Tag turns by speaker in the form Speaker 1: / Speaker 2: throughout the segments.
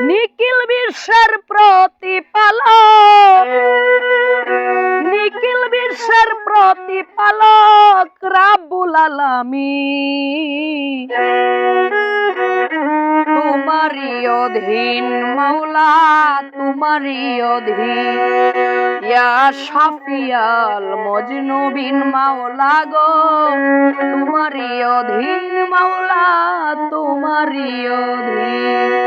Speaker 1: নিখিল বিশ্বের প্রতিপালক। নিখিল বিশ্বের প্রতিপালক রাব্বুল আলামিন। তোমারই অধীন মাওলা, তোমারই অধীন। ইয়া শাফিয়াল মজনুবিন মাওলা গো। তোমারই অধীন মাওলা, তোমারই অধীন।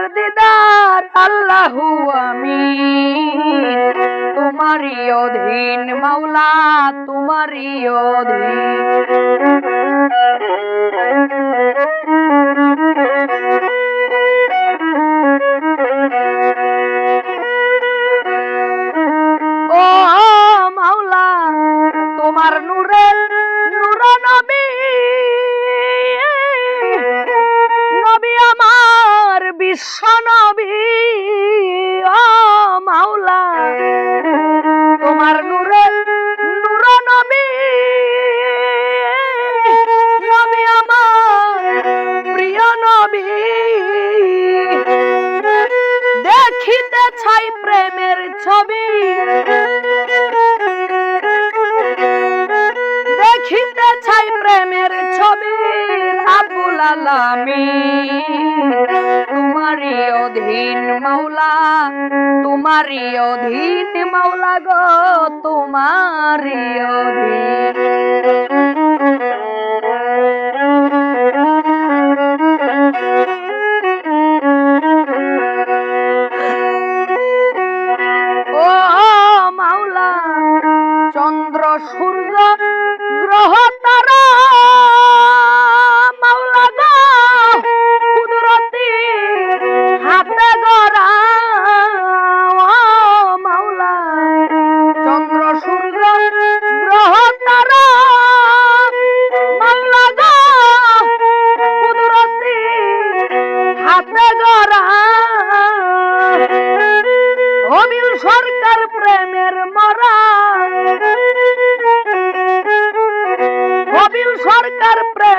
Speaker 1: তোমার দিদার আল্লাহু আমি তোমারই অধীন মাওলা তোমারই অধীন। আমার বিশ্ব নবী ও মাওলা, তোমার নূরে নূর নবী নবী আমার প্রিয় নবী। দেখিতে চাই প্রেমের ছবি। দেখিতে চাই প্রেমের ছবি, আবুল আলামি তোমারই অধীন মাওলা তোমারই অধীন মাওলা গো তোমারই অধীন।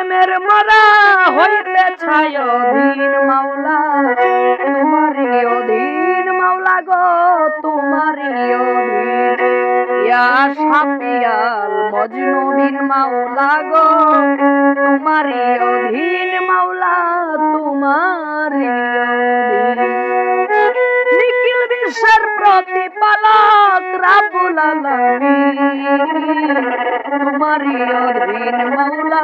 Speaker 1: প্রেমের মরা হইলে ছায় অধীন মাওলা। তোমারই অধীন মাওলা গো, তোমারই অধীন। সাপিয়াল মাওলা গো, তোমারই অধীন মাওলা, তোমারই নিখিল বিশ্বের প্রতিপালক রাবুল তোমারই অধীন মাওলা।